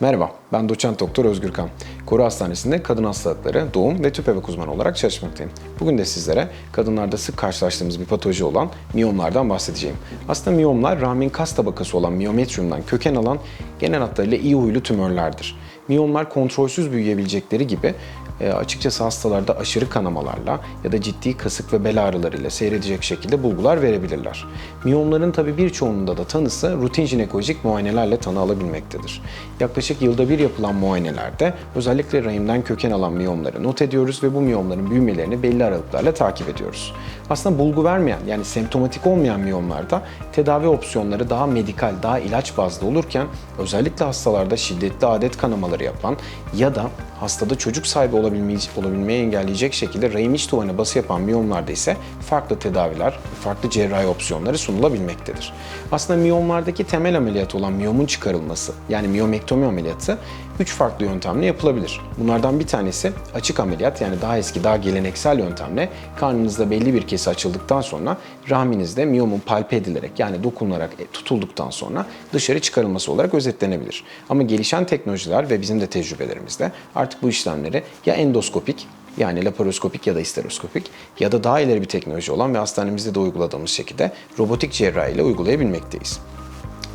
Merhaba, ben doçent doktor Özgür Kan. Koru Hastanesi'nde kadın hastalıkları, doğum ve tüp bebek uzmanı olarak çalışmaktayım. Bugün de sizlere kadınlarda sık karşılaştığımız bir patoloji olan miyomlardan bahsedeceğim. Aslında miyomlar rahmin kas tabakası olan miyometriumdan köken alan genel hatlarıyla iyi huylu tümörlerdir. Miyomlar kontrolsüz büyüyebilecekleri gibi e, açıkçası hastalarda aşırı kanamalarla ya da ciddi kasık ve bel ağrılarıyla seyredecek şekilde bulgular verebilirler. Miyomların tabii birçoğunda da tanısı rutin jinekolojik muayenelerle tanı alabilmektedir. Yaklaşık yılda bir yapılan muayenelerde özellikle rahimden köken alan miyomları not ediyoruz ve bu miyomların büyümelerini belli aralıklarla takip ediyoruz. Aslında bulgu vermeyen yani semptomatik olmayan miyomlarda tedavi opsiyonları daha medikal, daha ilaç bazlı olurken özellikle hastalarda şiddetli adet kanamaları yapan ya da hastada çocuk sahibi olabilmeyi, olabilmeyi engelleyecek şekilde rahim iç duvarına bası yapan miyomlarda ise farklı tedaviler, farklı cerrahi opsiyonları sunulabilmektedir. Aslında miyomlardaki temel ameliyat olan miyomun çıkarılması yani miyomektomi ameliyatı 3 farklı yöntemle yapılabilir. Bunlardan bir tanesi açık ameliyat yani daha eski, daha geleneksel yöntemle karnınızda belli bir kesi açıldıktan sonra rahminizde miyomun palpe edilerek yani dokunularak e, tutulduktan sonra dışarı çıkarılması olarak özetlenebilir. Ama gelişen teknolojiler ve bizim de tecrübelerimizde artık bu işlemleri ya endoskopik yani laparoskopik ya da histeroskopik ya da daha ileri bir teknoloji olan ve hastanemizde de uyguladığımız şekilde robotik cerrahi ile uygulayabilmekteyiz.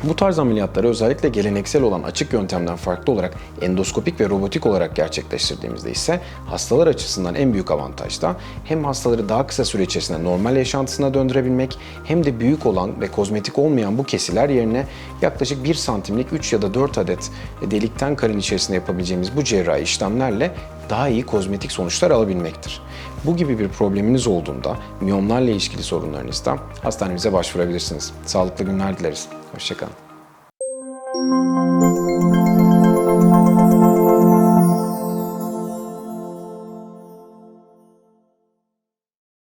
Bu tarz ameliyatları özellikle geleneksel olan açık yöntemden farklı olarak endoskopik ve robotik olarak gerçekleştirdiğimizde ise hastalar açısından en büyük avantaj da hem hastaları daha kısa süre içerisinde normal yaşantısına döndürebilmek hem de büyük olan ve kozmetik olmayan bu kesiler yerine yaklaşık 1 santimlik 3 ya da 4 adet delikten karın içerisinde yapabileceğimiz bu cerrahi işlemlerle daha iyi kozmetik sonuçlar alabilmektir. Bu gibi bir probleminiz olduğunda miyomlarla ilişkili sorunlarınızda hastanemize başvurabilirsiniz. Sağlıklı günler dileriz. Hoşçakalın.